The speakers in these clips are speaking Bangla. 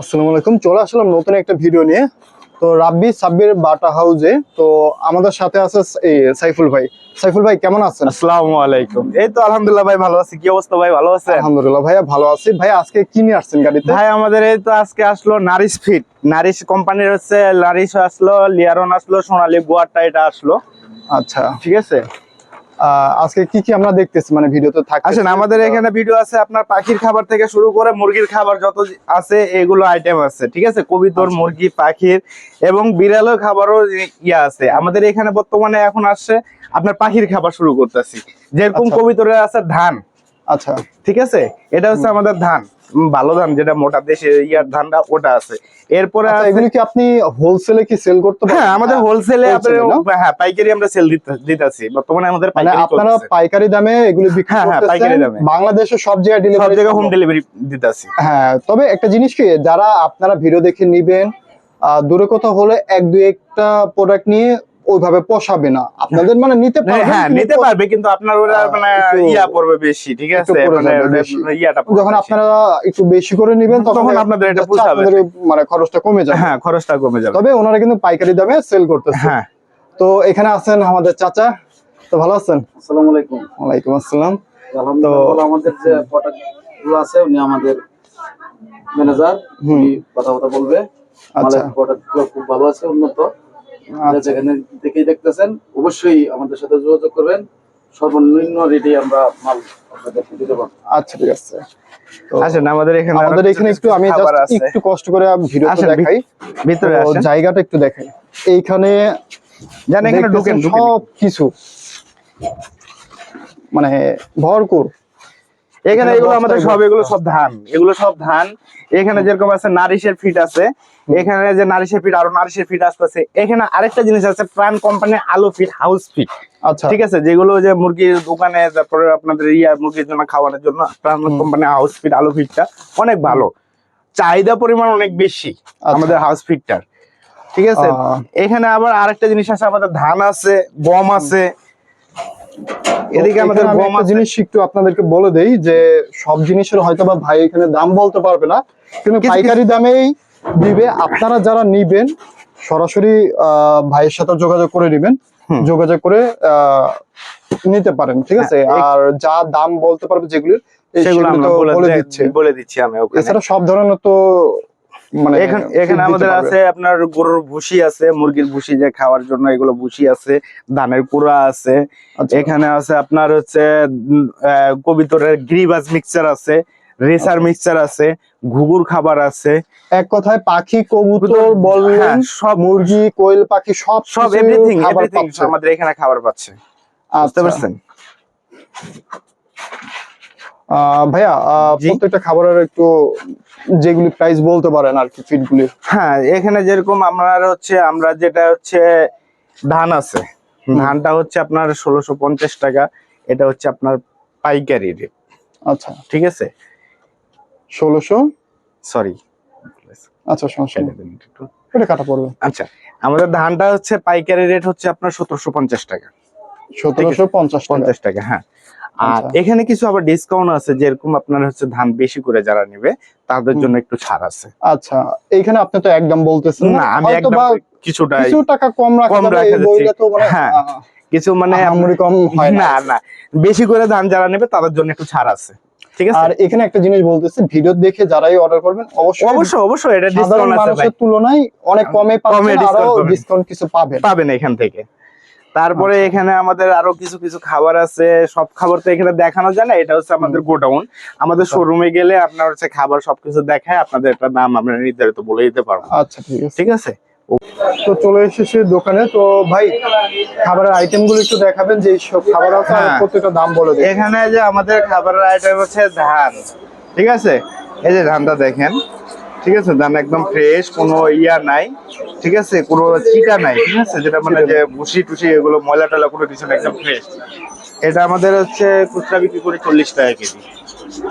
আসসালামু আলাইকুম। চলে আসলাম নতুন একটা ভিডিও নিয়ে। তো রাব্বি সাব্বির বাটা হাউজে। তো আমাদের সাথে আছে এই সাইফুল ভাই। সাইফুল ভাই কেমন আছেন? আসসালামু আলাইকুম। এই তো আলহামদুলিল্লাহ ভাই ভালো আছি। কি অবস্থা ভাই ভালো আছেন? আলহামদুলিল্লাহ ভাইয়া ভালো আছি। ভাই আজকে কি নিয়ে আসছেন গাড়িতে? ভাই আমাদের এই তো আজকে আসলো নারিশ ফিট। নারিশ কোম্পানির হচ্ছে নারিশ আসলো লিয়ারন আসলো সোনালী গোয়ারটা এটা আসলো। আচ্ছা। ঠিক আছে? আজকে কি কি আমরা দেখতেছি? মানে ভিডিওতে থাকছে আসেন আমাদের এখানে ভিডিও আছে আপনার পাখির খাবার থেকে শুরু করে মুরগির খাবার যত আছে এগুলো আইটেম আছে ঠিক আছে? কবিতর আচ্ছা। মুরগি পাখির এবং বিড়ালের খাবারও ইয়া আছে। আমাদের এখানে বর্তমানে এখন আসছে আপনার পাখির খাবার শুরু করতেছি। যেরকম আচ্ছা। কবিতরের আছে ধান আচ্ছা। ঠিক আছে? এটা হচ্ছে আমাদের ধান। ভালো ধান যেটা মোটা দেশে ইয়ার ধানটা ওটা আছে। এরপরে আচ্ছা এগুলো কি আপনি হোলসেলে কি সেল করতে পারেন? হ্যাঁ আমাদের হোলসেলে wholesale হ্যাঁ পাইকারি আমরা সেল দিতেছি বর্তমানে আমাদের মানে পাইকারি আপনারা পাইকারি দামে এগুলো বিক্রি হ্যাঁ, হ্যাঁ, পাইকারি দামে। বাংলাদেশের সব জায়গায় ডেলিভারি সব জায়গায় হোম ডেলিভারি দিতেছি। হ্যাঁ তবে একটা জিনিস কি যারা আপনারা ভিডিও দেখে নিবেন আহ, দূরে কোথাও হলে এক দুই একটা প্রোডাক্ট নিয়ে ওইভাবে পোষাবে না। আপনাদের মানে নিতে পারবেন হ্যাঁ নিতে পারবে কিন্তু আপনার ওটা আহ, মানে ইয়া পড়বে বেশি ঠিক আছে? মানে বেশি। ইয়াটা পড়বে যখন আপনারা একটু বেশি করে নিবেন তখন আপনাদের এটা পোষাবে। মানে খরচটা কমে যাবে। হ্যাঁ খরচটা কমে যাবে। তবে ওনারা কিন্তু পাইকারি দামে সেল করতেছে। হ্যাঁ। তো এখানে আছেন আমাদের চাচা। তো ভালো আছেন? আসসালামু আলাইকুম। ওয়ালাইকুম আসসালাম। আলহামদুলিল্লাহ আমাদের যে প্রোডাক্টগুলো আছে উনি আমাদের ম্যানেজার হুম। উনি কথা কথা বলবে। আচ্ছা। আমাদের প্রোডাক্ট খুব ভালো আছে উন্নত। আচ্ছা। যেখানে দেখেই দেখতেছেন অবশ্যই আমাদের সাথে যোগাযোগ করবেন। সর্বনিম্ন রেটে আমরা মাল আচ্ছা ঠিক আছে। আসেন আমাদের এখানে আমাদের এখানে একটু আমি। একটু কষ্ট করে দেখাই। ভিতরে আসেন। জায়গাটা একটু দেখাই এইখানে জান এখানে ঢুকেন সব কিছু মানে ভরপুর। এখানে এগুলো আমাদের সব এগুলো সব ধান এগুলো সব ধান। এখানে যেরকম আছে নারিশের ফিট আছে এখানে যে নারিশের ফিট আরও নারিশের ফিট আসতেছে। এখানে আরেকটা জিনিস আছে প্রাণ কোম্পানির আলু ফিট হাউস ফিট। আচ্ছা। ঠিক আছে? যেগুলো যে মুরগির দোকানে তারপরে আপনাদের ইয়া মুরগির জন্য খাওয়ানোর জন্য প্রাণ কোম্পানির হাউস ফিট আলু ফিটটা অনেক ভালো। চাহিদা পরিমাণ অনেক বেশি আমাদের হাউস ফিটটার। ঠিক আছে? এখানে আবার আরেকটা জিনিস আছে আমাদের ধান আছে গম আছে। এদিকে আমাদের জিনিস একটু আপনাদেরকে বলে দেই যে সব জিনিসের হয়তো বা ভাই এখানে দাম বলতে পারবে না কিন্তু পাইকারি দামেই দিবে। আপনারা যারা নিবেন সরাসরি আহ, ভাইয়ের সাথে যোগাযোগ করে নিবেন। যোগাযোগ করে আহ, নিতে পারেন ঠিক আছে? হ্যাঁ, আর যা দাম বলতে পারবে যেগুলির সেগুলো বলে দিচ্ছি। আমি এছাড়া সব ধরনের তো মানে এখানে এখানে আমাদের আছে আপনার গরুর ভুসি আছে মুরগির ভুসি যে খাওয়ার জন্য এগুলো ভুসি আছে ধানের কুড়া আছে আচ্ছা। এখানে আছে আপনার হচ্ছে কবিতরের গ্রিবাস মিক্সচার আছে রেসার আচ্ছা। মিক্সচার আছে ঘুঘুর খাবার আছে এক কথায় পাখি কবুতর হ্যাঁ, বললেন সব মুরগি কোয়েল পাখি সব সব এভরিথিং এভরিথিং আমাদের এখানে খাবার পাচ্ছে বুঝতে আচ্ছা। পারছেন আহ, ভাইয়া। প্রত্যেকটা খাবারের একটু যেগুলি প্রাইস বলতে পারেন আর কি ফিড গুলির হ্যাঁ এখানে যেরকম আপনার হচ্ছে আমরা যেটা হচ্ছে ধান আছে। ধানটা হচ্ছে আপনার ষোলোশো পঞ্চাশ টাকা এটা হচ্ছে আপনার পাইকারি রেট আচ্ছা। ঠিক আছে? ষোলোশো? সরি আচ্ছা সমস্যা এটা কাটা পড়বে। আচ্ছা আমাদের ধানটা হচ্ছে পাইকারি রেট হচ্ছে আপনার সতেরোশো পঞ্চাশ টাকা। সতেরোশো পঞ্চাশ পঞ্চাশ টাকা হ্যাঁ। আর আচ্ছা। এখানে কিছু আবার ডিসকাউন্ট আছে যেরকম আপনার হচ্ছে ধান বেশি করে যারা নেবে তাদের জন্য একটু ছাড় আছে। আচ্ছা এইখানে আপনি তো একদম বলতেছেন না আমি একদম কিছুটা কিছু টাকা কম রাখা যাবে। মানে হ্যাঁ, কিছু মানে কম হয় না। না না বেশি করে ধান যারা নেবে তাদের জন্য একটু ছাড় আছে ঠিক আছে? আর এখানে একটা জিনিস বলতেছে ভিডিও দেখে যারাই অর্ডার করবেন অবশ্যই অবশ্যই অবশ্যই এটা ডিসকাউন্ট আছে ভাই। তুলনায় অনেক কমে পাবেন আরও ডিসকাউন্ট কিছু পাবেন। পাবেন এখান থেকে। তারপরে আচ্ছা। এখানে আমাদের আরও কিছু কিছু খাবার আছে। সব খাবার তো এখানে দেখানো যায় না এটা হচ্ছে আমাদের গোডাউন। আমাদের আচ্ছা। শোরুমে গেলে আপনার হচ্ছে খাবার সবকিছু দেখায় আপনাদের একটা দাম আমরা নির্ধারিত বলে দিতে পারব। আচ্ছা ঠিক আছে। ঠিক আছে? তো চলে এসেছে দোকানে। তো ভাই খাবারের আইটেমগুলো একটু দেখাবেন যে সব খাবার আছে হ্যাঁ। প্রত্যেকটা দাম বলে এখানে যে আমাদের খাবারের আইটেম হচ্ছে ধান। ঠিক আছে? এই যে ধানটা দেখেন। ঠিক আছে ধান একদম ফ্রেশ কোনো ইয়া নাই ঠিক আছে কোনো চিটা নাই ঠিক আছে যেটা মানে যে ভুসি টুসি এগুলো ময়লা টয়লা কোনো কিছু না একদম ফ্রেশ এটা আমাদের হচ্ছে খুচরা বিক্রি করে চল্লিশ টাকা কেজি।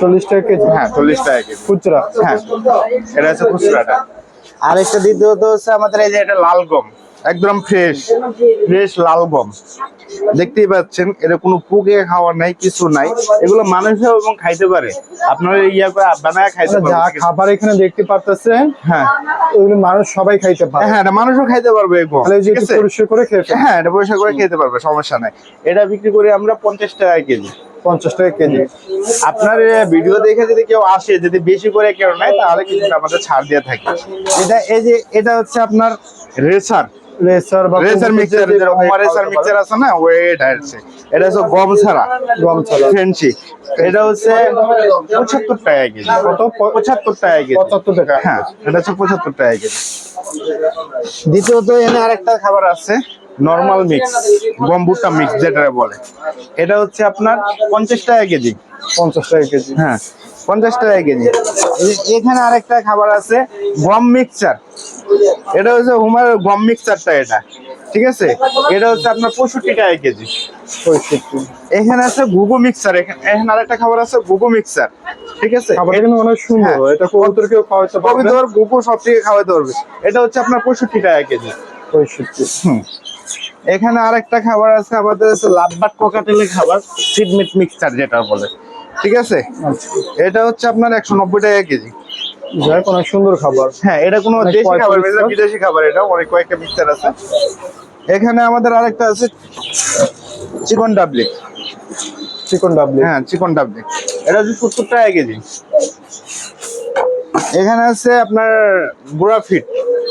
চল্লিশ টাকা কেজি? হ্যাঁ চল্লিশ টাকা কেজি। খুচরা? হ্যাঁ এটা হচ্ছে খুচরাটা। আর একটা দ্বিতীয়ত হচ্ছে আমাদের এই যে এটা লাল গম একদম ফ্রেশ ফ্রেশ লাল গম। দেখতেই পাচ্ছেন এটা কোনো পুকে খাওয়ার নাই কিছু নাই। এগুলো মানুষও এবং খাইতে পারে। আপনারা ইয়া করে বানায় খাইতে যা খাবার এখানে দেখতে পারতেছেন হ্যাঁ। ওইগুলো মানুষ সবাই খাইতে পারে। হ্যাঁ এটা মানুষও খাইতে পারবে ঠিক পরিষ্কার করে ফেলুন। হ্যাঁ এটা পয়সা করে খেতে পারবে সমস্যা নাই। এটা বিক্রি করি আমরা পঞ্চাশ টাকা কেজি। পঞ্চাশ টাকা কেজি। আপনার ভিডিও দেখে যদি কেউ আসে যদি বেশি করে কেউ নেয় তাহলে কিন্তু আমাদের ছাড় দিয়ে থাকে। এটা এই যে এটা হচ্ছে আপনার রেসার। রেসার বা রেসার মিক্সার যেরকম রেসার মিক্সার আছে না? এটা হচ্ছে এটা হচ্ছে গম ছাড়া। গম ছাড়া। ফেন্সি এটা হচ্ছে পঁচাত্তর টাকা কেজি। কত? পঁচাত্তর টাকা কেজি। পঁচাত্তর টাকা। হ্যাঁ এটা হচ্ছে পঁচাত্তর টাকা কেজি। দ্বিতীয়ত এনে আরেকটা খাবার আছে। নর্মাল মিক্স গম ভুট্টা মিক্স যেটা বলে। এটা হচ্ছে আপনার পঞ্চাশ টাকা কেজি। পঞ্চাশ টাকা কেজি। হ্যাঁ পঞ্চাশ টাকা কেজি। এখানে আরেকটা খাবার আছে গম মিক্সচার এটা হচ্ছে হুমার গম মিক্সচারটা এটা ঠিক আছে? এটা হচ্ছে আপনার পঁয়ষট্টি টাকা কেজি। এখানে আছে গুগু মিক্সচার এখানে আরেকটা খাবার আছে গুগু মিক্সচার ঠিক আছে? খাবারটা কিন্তু অনেক সুন্দর হ্যাঁ। এটা কবুতরকেও খাওয়াতে পারবে। কবিতর গুগু সব থেকে খাওয়াতে পারবে। এটা হচ্ছে আপনার পঁয়ষট্টি টাকা কেজি। পঁয়ষট্টি। এখানে আরেকটা খাবার আছে আমাদের আছে লাভবাট কোকাটেলের খাবার সিডমিট মিক্সচার যেটা বলে। ঠিক আছে? আচ্ছা। এটা হচ্ছে আপনার একশো নব্বই টাকা কেজি। অনেক সুন্দর খাবার। হ্যাঁ এটা কোনো দেশি খাবার বিদেশি খাবার এটা অনেক কয়েকটা মিক্সচার আছে। এখানে আমাদের আরেকটা আছে চিকন ডাবলি। চিকন ডাবলি। হ্যাঁ চিকন ডাবলি। এটা হচ্ছে সত্তর টাকা কেজি। এখানে আছে আপনার বুড়া ফিট।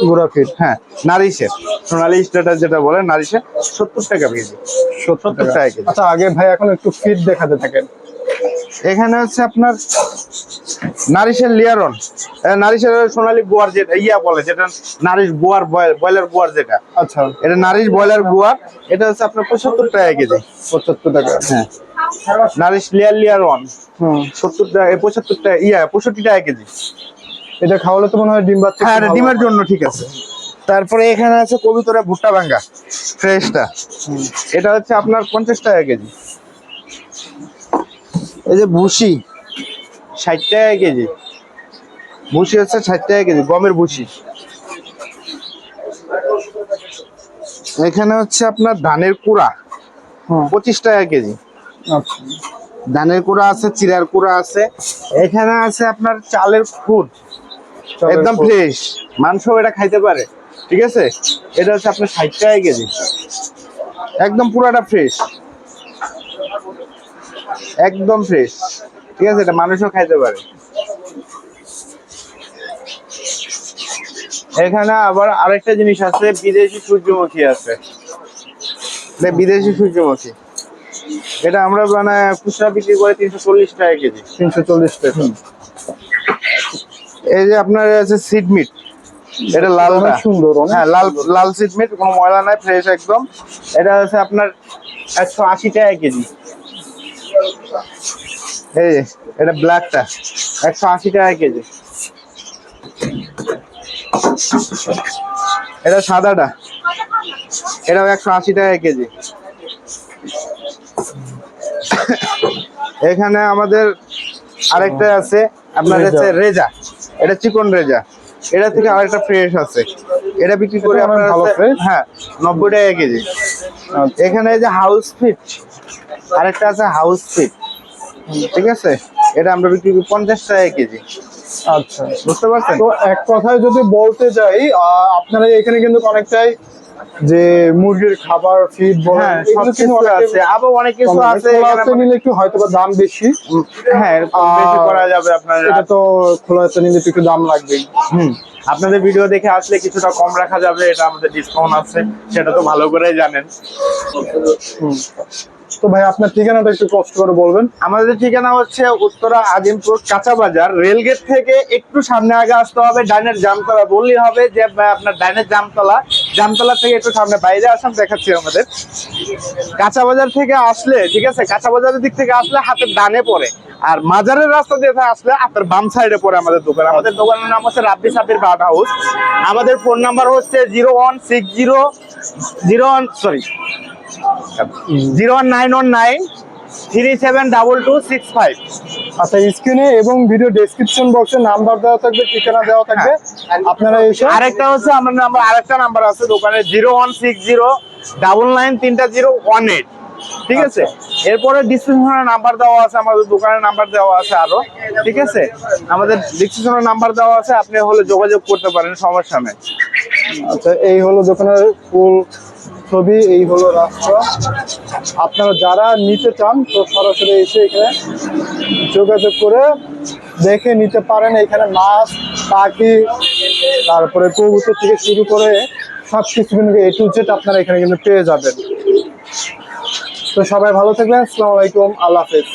গুড়া ফিট হ্যাঁ নারিশের সোনালি স্ট্যাটাস যেটা বলে নারিশের সত্তর টাকা কেজি। সত্তর টাকা। কেজি। আচ্ছা আগে ভাই এখন একটু ফিট দেখাতে থাকেন। এখানে হচ্ছে আপনার নারিশের লিয়ারন নারিশের সোনালি গোয়ার যেটা ইয়া বলে যেটা নারিশ গোয়ার বয়লার গোয়ার যেটা। আচ্ছা। এটা নারিশ ব্রয়লার গোয়ার এটা হচ্ছে আপনার পঁচাত্তর টাকা কেজি। পঁচাত্তর টাকা। হ্যাঁ। নারিশ লেয়ার লিয়ার ওয়ান হুম। সত্তর টাকা পঁচাত্তর টাকা ইয়া পঁয়ষট্টি টাকা কেজি। এটা খাওয়ালে তো মনে হয় ডিম বাচ্চা হ্যাঁ ডিমের জন্য ঠিক আছে। তারপরে এখানে আছে কবিতরা ভুট্টা ভাঙ্গা ফ্রেশটা। এটা হচ্ছে আপনার পঞ্চাশ টাকা কেজি। এই যে ভুসি ষাট টাকা কেজি। ভুসি হচ্ছে ষাট টাকা কেজি গমের ভুসি। এখানে হচ্ছে আপনার ধানের কুড়া হুম, পঁচিশ টাকা কেজি। আচ্ছা। ধানের কুড়া আছে চিরার কুড়া আছে। এখানে আছে আপনার চালের খুদ। একদম ফ্রেশ মাংস এটা খাইতে পারে। ঠিক আছে? এটা হচ্ছে আপনার ষাট টাকা কেজি। একদম পুরাটা ফ্রেশ একদম ফ্রেশ ঠিক আছে? এটা মানুষও খাইতে পারে। এখানে আবার আরেকটা জিনিস আছে বিদেশি সূর্যমুখী আছে। বিদেশি সূর্যমুখী। এটা আমরা মানে খুচরা বিক্রি করে তিনশো চল্লিশ টাকা কেজি। তিনশো চল্লিশ টাকা। এই যে আপনার আছে সিড মিট এটা লালটা। অনেক সুন্দর হ্যাঁ লাল লাল সিড মিট কোনো ময়লা নাই ফ্রেশ একদম। এটা হচ্ছে আপনার একশো আশি টাকা কেজি। এই যে এটা ব্ল্যাকটা একশো আশি টাকা কেজি। এটা সাদাটা এটাও একশো আশি টাকা কেজি। এখানে আমাদের আরেকটা আছে আপনার। হচ্ছে রেজা। এটা চিকন রেজা। এটা থেকে আরেকটা ফ্রেশ আছে। এটা বিক্রি করে আপনার ভালো ফ্রেশ হ্যাঁ নব্বই টাকা কেজি। আচ্ছা। এখানে এই যে হাউস ফিট আরেকটা আছে হাউস ফিট ঠিক আছে? এটা আমরা বিক্রি করি পঞ্চাশ টাকা কেজি। আচ্ছা। বুঝতে পারছেন? তো এক কথায় যদি বলতে চাই আপনারা এখানে কিন্তু অনেকটাই যে মুরগির খাবার ফিড হ্যাঁ সব এগুলো কিন্তু কিছু অনেকে আছে। আবার অনেক কিছু আছে খোলা এখানে। হাতে নিলে একটু হয়তো দাম বেশি। হ্যাঁ বেশি করা যাবে আপনার এটা তো খোলা নিলে একটু দাম লাগবেই। হুম। আপনাদের ভিডিও দেখে আসলে কিছুটা কম রাখা যাবে এটা আমাদের ডিসকাউন্ট আছে সেটা তো ভালো করেই জানেন। তো ভাই আপনার ঠিকানাটা একটু কষ্ট করে বলবেন। আমাদের ঠিকানা হচ্ছে উত্তরা আজিমপুর কাঁচা বাজার। রেলগেট থেকে একটু সামনে আগে আসতে হবে ডাইনের জামতলা। বললেই হবে যে আপনার ডাইনের জামতলা জামতলা থেকে একটু সামনে বাইরে আসাম দেখাচ্ছি আমাদের কাঁচা বাজার থেকে আসলে, ঠিক আছে কাঁচা বাজারের দিক থেকে আসলে হাতের ডানে পড়ে। আর মাজারের রাস্তা দিয়ে আসলে আপনার বাম সাইডে পড়ে আমাদের দোকান। আমাদের দোকানের নাম হচ্ছে রাব্বি সাবির বার্ড হাউস। আমাদের ফোন নাম্বার হচ্ছে zero one six zero zero one, sorry, zero one nine one nine three seven double two six five. আচ্ছা স্ক্রিনে এবং ভিডিও ডেসক্রিপশন বক্সে নাম্বার দেওয়া থাকবে ঠিকানা দেওয়া থাকবে। আপনারা এসে আরেকটা হচ্ছে আমার নাম্বার আরেকটা নাম্বার আছে দোকানে zero one six zero double nine তিনটা জিরো ওয়ান এইট ঠিক আছে? এরপরে ডিসক্রিপশনে নাম্বার দেওয়া আছে আমাদের দোকানের নাম্বার দেওয়া আছে আরও। ঠিক আছে? আমাদের ডিসক্রিপশনে নাম্বার দেওয়া আছে আপনি হলে যোগাযোগ করতে পারেন সমস্যা নেই। আচ্ছা এই হলো দোকানের ফুল ছবি, এই হলো রাস্তা। আপনারা যারা নিতে চান, তো সরাসরি এসে এখানে যোগাযোগ করে দেখে নিতে পারেন। এখানে মাছ, পাখি, তারপরে কবুতর থেকে শুরু করে সব কিছু কিন্তু এ টু জেট আপনারা এখানে কিন্তু পেয়ে যাবেন। তো সবাই ভালো থাকবেন। আসসালামু আলাইকুম। আল্লাহ হাফেজ।